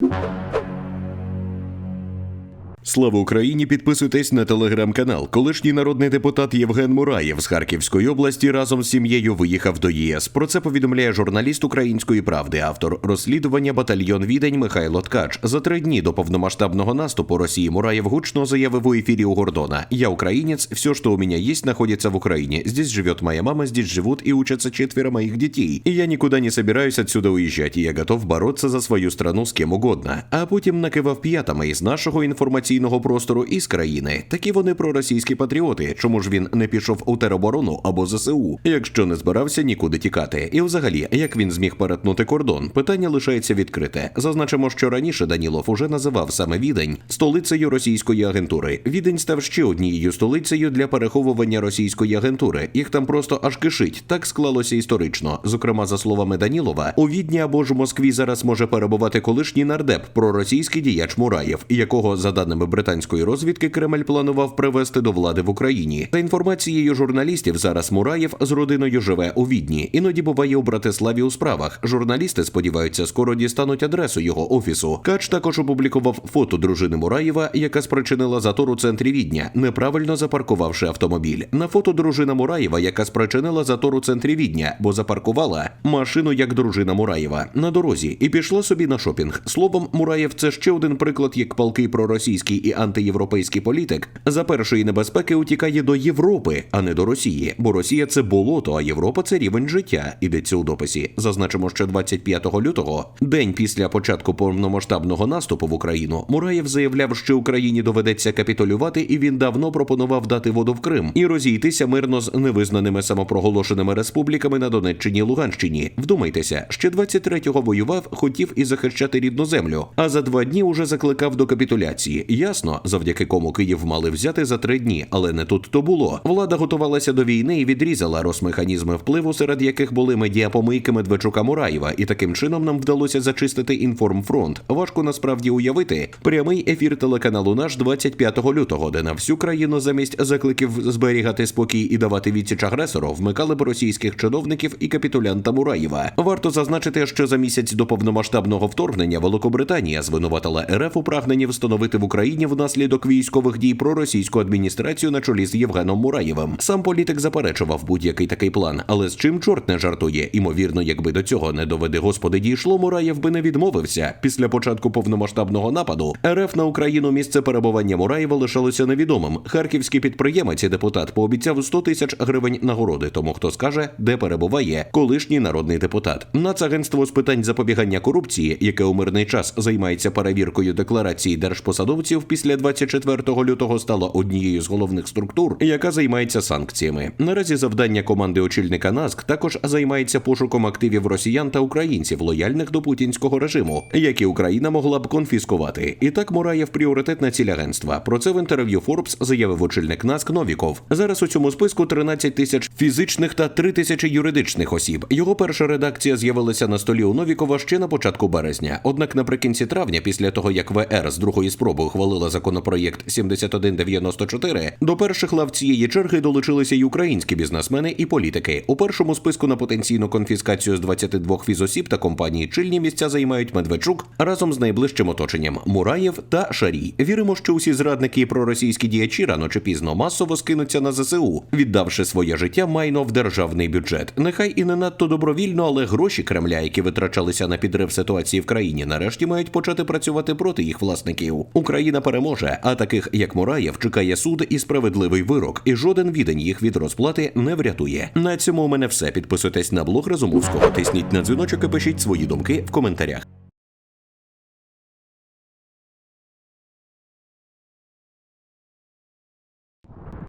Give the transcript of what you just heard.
you. Слава Україні! Підписуйтесь на телеграм-канал. Колишній народний депутат Євген Мураєв з Харківської області разом з сім'єю виїхав до ЄС. Про це повідомляє журналіст Української правди, автор розслідування батальйон Відень Михайло Ткач. За три дні до повномасштабного наступу Росії Мураєв гучно заявив у ефірі у Гордона: Я українець, все, що у мене есть, находится в Україні. Здесь живет моя мама, здесь живут и учатся четверо моих детей. И я никуда не собираюсь отсюда уезжать, и я готов бороться за свою страну з ким угодно. А потім накивав п'ятами із нашого інформаційного простору і з країни. Такі вони проросійські патріоти. Чому ж він не пішов у тероборону або ЗСУ, якщо не збирався нікуди тікати? І взагалі, як він зміг перетнути кордон? Питання лишається відкрите. Зазначимо, що раніше Данілов уже називав саме Відень столицею російської агентури. Відень став ще однією столицею для переховування російської агентури. Їх там просто аж кишить. Так склалося історично. Зокрема, за словами Данілова, у Відні або ж Москві зараз може перебувати колишній нардеп проросійський діяч Мураєв, якого за даними британської розвідки Кремль планував привести до влади в Україні. За інформацією журналістів, зараз Мураєв з родиною живе у Відні. Іноді буває у Братиславі у справах. Журналісти сподіваються, скоро дістануть адресу його офісу. Кач також опублікував фото дружини Мураєва, яка спричинила затор у центрі Відня, неправильно запаркувавши автомобіль. На фото дружина Мураєва, яка спричинила затор у центрі Відня, бо запаркувала машину як дружина Мураєва на дорозі і пішла собі на шопінг. Словом, Мураєв це ще один приклад, як палкий проросійський і антиєвропейський політик за першої небезпеки утікає до Європи, а не до Росії. Бо Росія це болото, а Європа це рівень життя. Ідеться у дописі. Зазначимо, що 25 лютого, день після початку повномасштабного наступу в Україну, Мураєв заявляв, що Україні доведеться капітулювати, і він давно пропонував дати воду в Крим і розійтися мирно з невизнаними самопроголошеними республіками на Донеччині і Луганщині. Вдумайтеся, ще 23-го воював, хотів і захищати рідну землю. А за два дні уже закликав до капітуляції. Ясно, завдяки кому Київ мали взяти за три дні, але не тут то було. Влада готувалася до війни і відрізала розмеханізми впливу, серед яких були медіапомийки Медведчука Мураєва, і таким чином нам вдалося зачистити інформфронт. Важко насправді уявити прямий ефір телеканалу наш 25 лютого, де на всю країну замість закликів зберігати спокій і давати відсіч агресору, вмикали б російських чиновників і капітулянта Мураєва. Варто зазначити, що за місяць до повномасштабного вторгнення Великобританія звинуватила РФ у прагненні встановити в Україні внаслідок військових дій про російську адміністрацію на чолі з Євгеном Мураєвим. Сам політик заперечував будь-який такий план, але з чим чорт не жартує. Імовірно, якби до цього не доведи господи дійшло, Мураєв би не відмовився. Після початку повномасштабного нападу РФ на Україну місце перебування Мураєва лишалося невідомим. Харківський підприємець і депутат пообіцяв 100 тисяч гривень нагороди. Тому хто скаже, де перебуває колишній народний депутат. Нацагентство з питань запобігання корупції, яке у мирний час займається перевіркою декларації держпосадовців, після 24 лютого стало однією з головних структур, яка займається санкціями. Наразі завдання команди очільника НАСК також займається пошуком активів росіян та українців, лояльних до путінського режиму, які Україна могла б конфіскувати. І так Мураєв пріоритетна ціль агентства. Про це в інтерв'ю Forbes заявив очільник НАСК Новіков. Зараз у цьому списку 13 тисяч фізичних та 3 тисячі юридичних осіб. Його перша редакція з'явилася на столі у Новікова ще на початку березня. Однак наприкінці травня, після того як ВР з другої спроби ухвалила законопроєкт 7194, до перших лав цієї черги долучилися й українські бізнесмени і політики. У першому списку на потенційну конфіскацію з 22 фізосіб та компанії чільні місця займають Медведчук разом з найближчим оточенням Мураєв та Шарій. Віримо, що усі зрадники і проросійські діячі рано чи пізно масово скинуться на ЗСУ, віддавши своє життя майно в державний бюджет. Нехай і не надто добровільно, але гроші Кремля, які витрачалися на підрив ситуації в країні, нарешті мають почати працювати проти їх власників. Україна переможе, а таких як Мураєв чекає суд і справедливий вирок, і жоден відень їх від розплати не врятує. На цьому у мене все. Підписуйтесь на блог Разумовського, тисніть на дзвіночок і пишіть свої думки в коментарях.